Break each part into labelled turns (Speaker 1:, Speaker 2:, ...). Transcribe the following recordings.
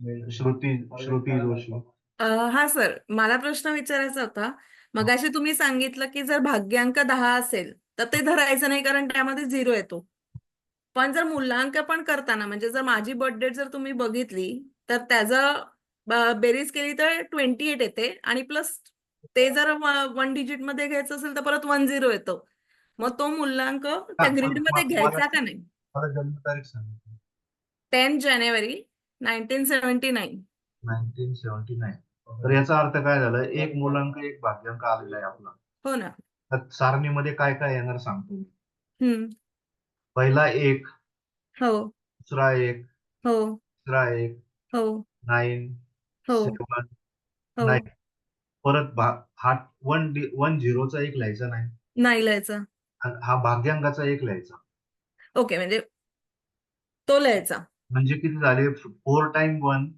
Speaker 1: श्रुती श्रुती जोशी.
Speaker 2: अ, हा सर मला प्रश्न विचारायचा होता. मगाशी तुम्ही सांगितलं की जर भाग्यांक दहा असेल तर ते धरायचं नाही कारण त्यामध्ये झिरो येतो. पण जर मूल्यांक पण करताना म्हणजे जर माझी बर्थ डेट जर तुम्ही बघितली तर त्याचं ब- बेरीज केली तर ट्वेंटी एट येते आणि प्लस ते जर वन डिजिटमध्ये घ्यायचं असेल तर परत वन झिरो येतो. मग तो मूल्यांक त्या
Speaker 1: पण
Speaker 2: ग्रीडमध्ये
Speaker 1: मला-
Speaker 2: घ्यायचा का नाही?
Speaker 1: मला जन्मतारीख सांगितली
Speaker 2: टेन जानेवारी nineteen seventy nine
Speaker 1: nineteen seventy nine तर याचा अर्थ काय झालं? एक मुलांक एक भाग्यांक आलेला आहे आपला.
Speaker 2: हो ना.
Speaker 1: तर सारणीमध्ये काय काय येणार सांगतो मी.
Speaker 2: हम्म.
Speaker 1: पहिला एक
Speaker 2: हो.
Speaker 1: दुसरा एक
Speaker 2: हो.
Speaker 1: तिसरा एक
Speaker 2: हो.
Speaker 1: नाईन
Speaker 2: हो.
Speaker 1: सेवन
Speaker 2: हो.
Speaker 1: नाईन परत भा- हा वन वन झिरोचा एक लिहायचा नाही?
Speaker 2: नाही लिहायचा.
Speaker 1: आणि हा भाग्यांकाचा एक लिहायचा.
Speaker 2: ओके म्हणजे तो लिहायचा.
Speaker 1: म्हणजे किती झाले? Four time one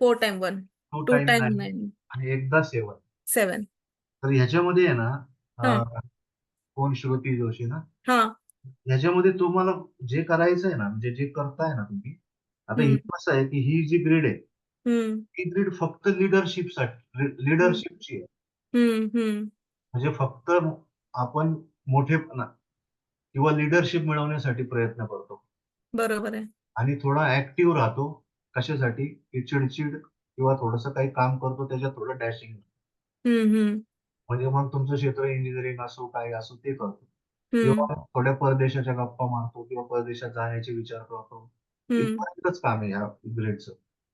Speaker 2: four time one
Speaker 1: two
Speaker 2: two
Speaker 1: time
Speaker 2: time
Speaker 1: nine
Speaker 2: nine
Speaker 1: आणि एकदा सेवन
Speaker 2: सेवन
Speaker 1: तर ह्याच्यामध्ये आहे ना. अं, कोण श्रुती जोशी ना?
Speaker 2: हा.
Speaker 1: ह्याच्यामध्ये तुम्हाला जे करायचं आहे ना म्हणजे जे करताय ना तुम्ही आता
Speaker 2: हम्म.
Speaker 1: हे कसं आहे की ही जी ग्रीड आहे
Speaker 2: हम्म.
Speaker 1: ही ग्रीड फक्त लिडरशिपसाठी लिडरशिपची आहे.
Speaker 2: हम्म हम्म.
Speaker 1: म्हणजे फक्त आपण मोठेपणा किंवा लिडरशिप मिळवण्यासाठी प्रयत्न करतो.
Speaker 2: बरोबर आहे.
Speaker 1: आणि थोडा ऍक्टिव्ह राहतो. कशासाठी? की चिडचिड किंवा थोडंसं काही काम करतो त्याच्यात थोडं डॅशिंग
Speaker 2: हम्म
Speaker 1: म्हणजे मग तुमचं क्षेत्र इंजिनिअरिंग असो काय असो ते करतो.
Speaker 2: हम्म.
Speaker 1: किंवा थोड्या परदेशाच्या गप्पा मारतो किंवा परदेशात जाण्याचे विचार करतो.
Speaker 2: हम्म.
Speaker 1: इथपर्यंतच काम आहे ह्या ग्रेडचं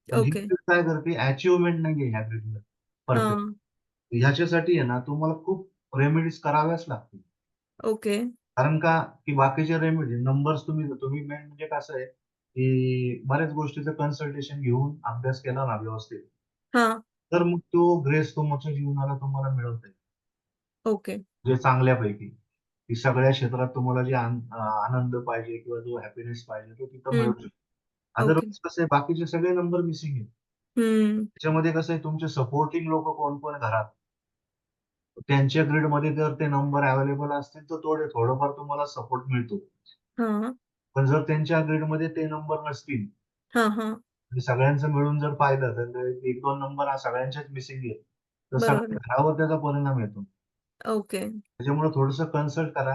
Speaker 1: पण ही
Speaker 2: ओके
Speaker 1: काय करते अचिव्हमेंट नाहीये ह्या ग्रेडला
Speaker 2: हा.
Speaker 1: परफेक्ट ह्याच्यासाठी आहे ना तुम्हाला खूप रेमेडीज कराव्याच लागतील.
Speaker 2: ओके.
Speaker 1: कारण का की बाकीचे रेमेडी नंबर्स तुम्ही तुम्ही मेन म्हणजे कसं आहे की बऱ्याच गोष्टीचं कन्सल्टेशन घेऊन अभ्यास केला ना व्यवस्थित.
Speaker 2: हा.
Speaker 1: तर मग तो ग्रेस तुमच्या जीवनाला तुम्हाला मिळवता येईल
Speaker 2: ओके.
Speaker 1: जे चांगल्यापैकी. की सगळ्या क्षेत्रात तुम्हाला जे आनंद पाहिजे किंवा जो हॅपीनेस पाहिजे तो तिथं. मिळू शकतो. अदरवाईज कसं आहे बाकीचे सगळे नंबर मिसिंग आहेत. त्याच्यामध्ये कसं आहे तुमचे सपोर्टिंग लोक कोण कोण घरात? त्यांच्या ग्रीडमध्ये जर ते नंबर अवेलेबल असतील तर थोडे थोडंफार तुम्हाला सपोर्ट मिळतो.
Speaker 2: हा.
Speaker 1: पण जर त्यांच्या ग्रीडमध्ये ते नंबर नसतील
Speaker 2: हा हा.
Speaker 1: सगळ्यांचं मिळून जर पाहिलं तर ते एक दोन नंबर हा सगळ्यांच्याच मिसिंग आहेत तर
Speaker 2: बरोबर.
Speaker 1: सगळ्या घरावर त्याचा परिणाम येतो.
Speaker 2: ओके.
Speaker 1: त्याच्यामुळे थोडस कन्सल्ट करा.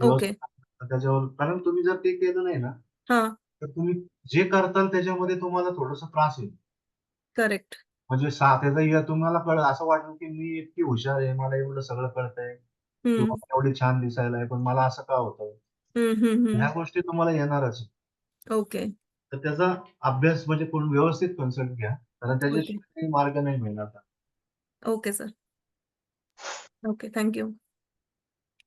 Speaker 2: ओके.
Speaker 1: व्यवस्थित त्याच्यावर कारण तुम्ही जर ते केलं नाही ना
Speaker 2: हा.
Speaker 1: तर तुम्ही जे करताल त्याच्यामध्ये तुम्हाला थोडस त्रास होईल
Speaker 2: करेक्ट.
Speaker 1: म्हणजे सा त्याचा या तुम्हाला कळ असं वाटेल की मी इतकी हुशार आहे मला एवढं सगळं कळतंय. किंवा
Speaker 2: हम्म
Speaker 1: एवढी छान दिसायला आहे पण मला असं का होतं?
Speaker 2: हम्म हम्म
Speaker 1: ह्या
Speaker 2: हम्म
Speaker 1: गोष्टी तुम्हाला येणारच
Speaker 2: ओके.
Speaker 1: तर त्याचा अभ्यास म्हणजे कोण व्यवस्थित कन्सल्ट घ्या कारण त्याच्याशिवाय काही मार्ग नाही मिळणार.
Speaker 2: Okay sir. Okay thank you